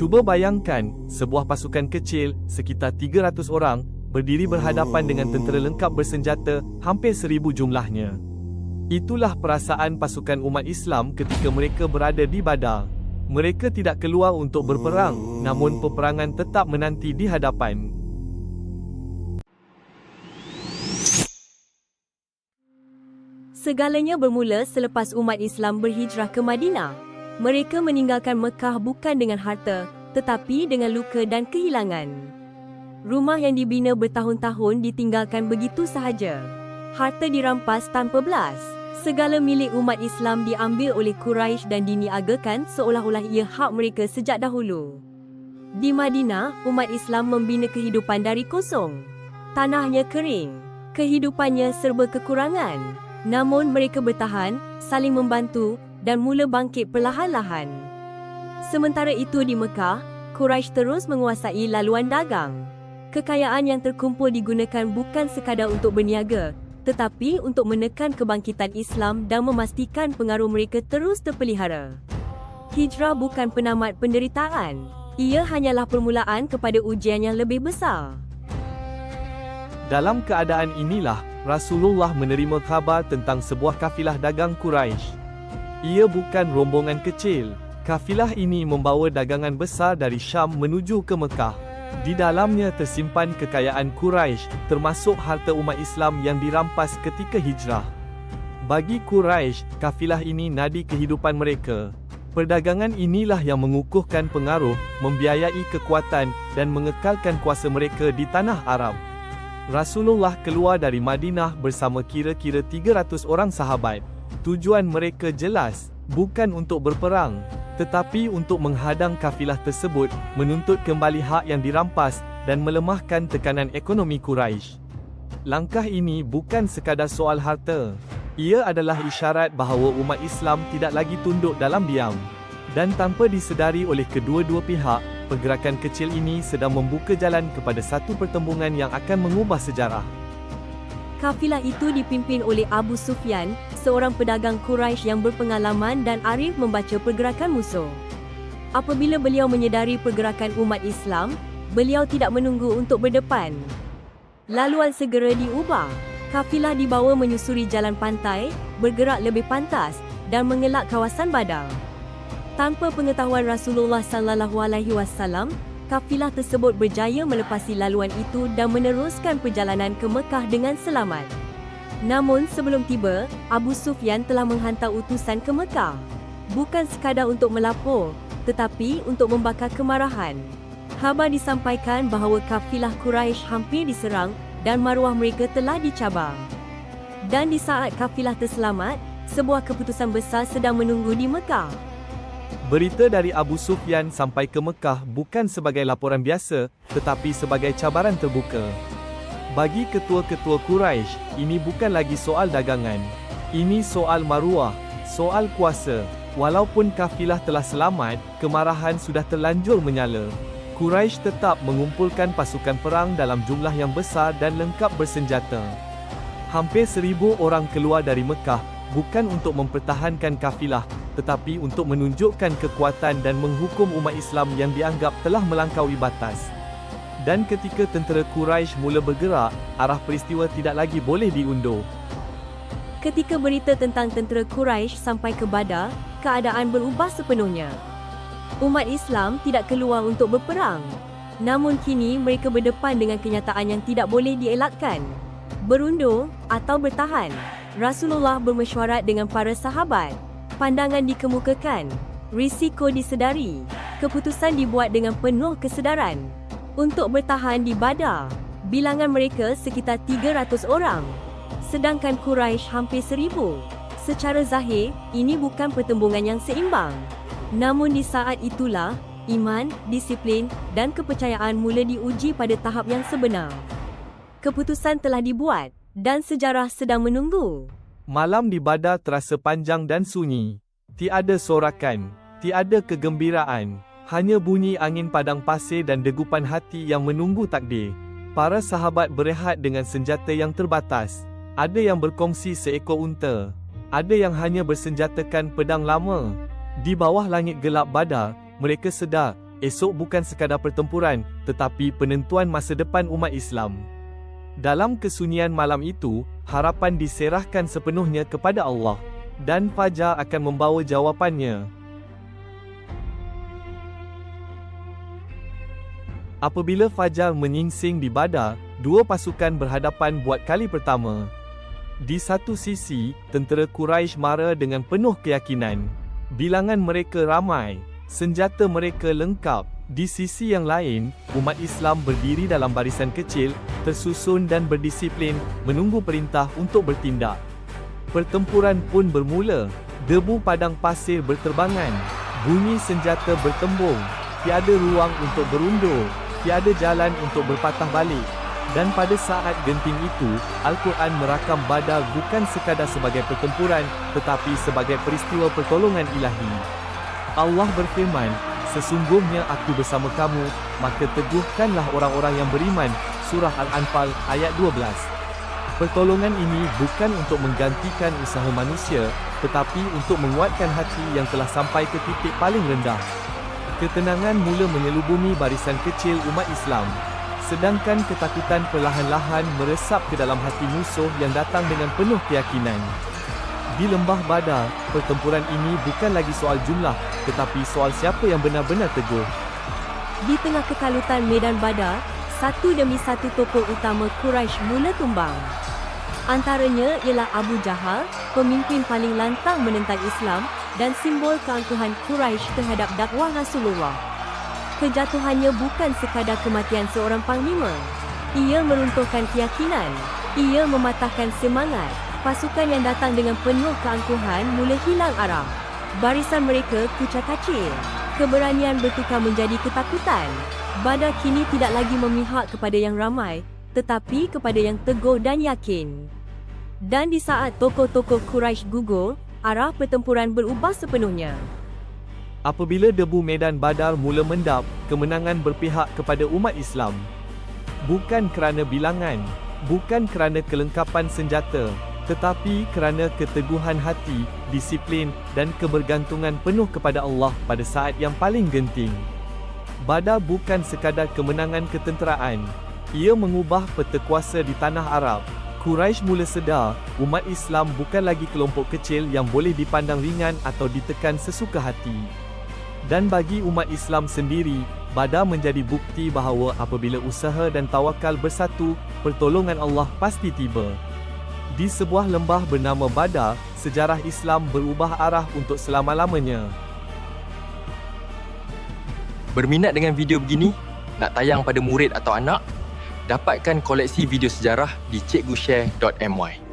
Cuba bayangkan, sebuah pasukan kecil, sekitar 300 orang, berdiri berhadapan dengan tentera lengkap bersenjata, hampir seribu jumlahnya. Itulah perasaan pasukan umat Islam ketika mereka berada di Badar. Mereka tidak keluar untuk berperang, namun peperangan tetap menanti di hadapan. Segalanya bermula selepas umat Islam berhijrah ke Madinah. Mereka meninggalkan Mekah bukan dengan harta, tetapi dengan luka dan kehilangan. Rumah yang dibina bertahun-tahun ditinggalkan begitu sahaja. Harta dirampas tanpa belas. Segala milik umat Islam diambil oleh Quraisy dan diniagakan seolah-olah ia hak mereka sejak dahulu. Di Madinah, umat Islam membina kehidupan dari kosong. Tanahnya kering. Kehidupannya serba kekurangan. Namun mereka bertahan, saling membantu dan mula bangkit perlahan-lahan. Sementara itu di Mekah, Quraisy terus menguasai laluan dagang. Kekayaan yang terkumpul digunakan bukan sekadar untuk berniaga, tetapi untuk menekan kebangkitan Islam dan memastikan pengaruh mereka terus terpelihara. Hijrah bukan penamat penderitaan. Ia hanyalah permulaan kepada ujian yang lebih besar. Dalam keadaan inilah, Rasulullah menerima khabar tentang sebuah kafilah dagang Quraisy. Ia bukan rombongan kecil. Kafilah ini membawa dagangan besar dari Syam menuju ke Mekah. Di dalamnya tersimpan kekayaan Quraisy, termasuk harta umat Islam yang dirampas ketika hijrah. Bagi Quraisy, kafilah ini nadi kehidupan mereka. Perdagangan inilah yang mengukuhkan pengaruh, membiayai kekuatan, dan mengekalkan kuasa mereka di tanah Arab. Rasulullah keluar dari Madinah bersama kira-kira 300 orang sahabat. Tujuan mereka jelas, bukan untuk berperang, tetapi untuk menghadang kafilah tersebut, menuntut kembali hak yang dirampas, dan melemahkan tekanan ekonomi Quraisy. Langkah ini bukan sekadar soal harta. Ia adalah isyarat bahawa umat Islam tidak lagi tunduk dalam diam. Dan tanpa disedari oleh kedua-dua pihak, pergerakan kecil ini sedang membuka jalan kepada satu pertembungan yang akan mengubah sejarah. Kafilah itu dipimpin oleh Abu Sufyan, seorang pedagang Quraisy yang berpengalaman dan arif membaca pergerakan musuh. Apabila beliau menyedari pergerakan umat Islam, beliau tidak menunggu untuk berdepan. Laluan segera diubah. Kafilah dibawa menyusuri jalan pantai, bergerak lebih pantas dan mengelak kawasan Badar. Tanpa pengetahuan Rasulullah sallallahu alaihi wasallam, kafilah tersebut berjaya melepasi laluan itu dan meneruskan perjalanan ke Mekah dengan selamat. Namun sebelum tiba, Abu Sufyan telah menghantar utusan ke Mekah. Bukan sekadar untuk melapor, tetapi untuk membakar kemarahan. Khabar disampaikan bahawa kafilah Quraisy hampir diserang dan maruah mereka telah dicabar. Dan di saat kafilah terselamat, sebuah keputusan besar sedang menunggu di Mekah. Berita dari Abu Sufyan sampai ke Mekah bukan sebagai laporan biasa, tetapi sebagai cabaran terbuka. Bagi ketua-ketua Quraisy, ini bukan lagi soal dagangan. Ini soal maruah, soal kuasa. Walaupun kafilah telah selamat, kemarahan sudah terlanjur menyala. Quraisy tetap mengumpulkan pasukan perang dalam jumlah yang besar dan lengkap bersenjata. Hampir seribu orang keluar dari Mekah, bukan untuk mempertahankan kafilah, tetapi untuk menunjukkan kekuatan dan menghukum umat Islam yang dianggap telah melampaui batas. Dan ketika tentera Quraisy mula bergerak, arah peristiwa tidak lagi boleh diundur. Ketika berita tentang tentera Quraisy sampai ke Badar, keadaan berubah sepenuhnya. Umat Islam tidak keluar untuk berperang. Namun kini mereka berdepan dengan kenyataan yang tidak boleh dielakkan. Berundur atau bertahan. Rasulullah bermesyuarat dengan para sahabat. Pandangan dikemukakan. Risiko disedari. Keputusan dibuat dengan penuh kesedaran. Untuk bertahan di Badar, bilangan mereka sekitar 300 orang. Sedangkan Quraisy hampir seribu. Secara zahir, ini bukan pertembungan yang seimbang. Namun di saat itulah, iman, disiplin dan kepercayaan mula diuji pada tahap yang sebenar. Keputusan telah dibuat dan sejarah sedang menunggu. Malam di Badar terasa panjang dan sunyi. Tiada sorakan, tiada kegembiraan, hanya bunyi angin padang pasir dan degupan hati yang menunggu takdir. Para sahabat berehat dengan senjata yang terbatas. Ada yang berkongsi seekor unta. Ada yang hanya bersenjatakan pedang lama. Di bawah langit gelap badar, mereka sedar esok bukan sekadar pertempuran, tetapi penentuan masa depan umat Islam. Dalam kesunyian malam itu, harapan diserahkan sepenuhnya kepada Allah dan fajar akan membawa jawapannya. Apabila fajar menyingsing di Badar, dua pasukan berhadapan buat kali pertama. Di satu sisi, tentera Quraisy mara dengan penuh keyakinan. Bilangan mereka ramai, senjata mereka lengkap. Di sisi yang lain, umat Islam berdiri dalam barisan kecil, tersusun dan berdisiplin, menunggu perintah untuk bertindak. Pertempuran pun bermula. Debu padang pasir berterbangan. Bunyi senjata bertembung. Tiada ruang untuk berundur. Tiada jalan untuk berpatah balik. Dan pada saat genting itu, Al-Quran merakam badar bukan sekadar sebagai pertempuran, tetapi sebagai peristiwa pertolongan ilahi. Allah berfirman, Sesungguhnya aku bersama kamu, maka teguhkanlah orang-orang yang beriman. Surah Al-Anfal ayat 12. Pertolongan ini bukan untuk menggantikan usaha manusia, tetapi untuk menguatkan hati yang telah sampai ke titik paling rendah. Ketenangan mula menyelubungi barisan kecil umat Islam. Sedangkan ketakutan perlahan-lahan meresap ke dalam hati musuh yang datang dengan penuh keyakinan. Di lembah Badar, pertempuran ini bukan lagi soal jumlah, tetapi soal siapa yang benar-benar teguh. Di tengah kekalutan medan badar, satu demi satu tokoh utama Quraisy mula tumbang. Antaranya ialah Abu Jahal, pemimpin paling lantang menentang Islam dan simbol keangkuhan Quraisy terhadap dakwah Rasulullah. Kejatuhannya bukan sekadar kematian seorang panglima. Ia meruntuhkan keyakinan. Ia mematahkan semangat. Pasukan yang datang dengan penuh keangkuhan mula hilang arah. Barisan mereka kucak kacir. Keberanian bertukar menjadi ketakutan. Badar kini tidak lagi memihak kepada yang ramai, tetapi kepada yang teguh dan yakin. Dan di saat tokoh-tokoh Quraisy gugur, arah pertempuran berubah sepenuhnya. Apabila debu medan Badar mula mendap, kemenangan berpihak kepada umat Islam. Bukan kerana bilangan, bukan kerana kelengkapan senjata, tetapi kerana keteguhan hati, disiplin dan kebergantungan penuh kepada Allah pada saat yang paling genting. Badar bukan sekadar kemenangan ketenteraan, ia mengubah peta kuasa di tanah Arab. Quraisy mula sedar, umat Islam bukan lagi kelompok kecil yang boleh dipandang ringan atau ditekan sesuka hati. Dan bagi umat Islam sendiri, Badar menjadi bukti bahawa apabila usaha dan tawakal bersatu, pertolongan Allah pasti tiba. Di sebuah lembah bernama Badar, sejarah Islam berubah arah untuk selama-lamanya. Berminat dengan video begini? Nak tayang pada murid atau anak? Dapatkan koleksi video sejarah di cikgushare.my.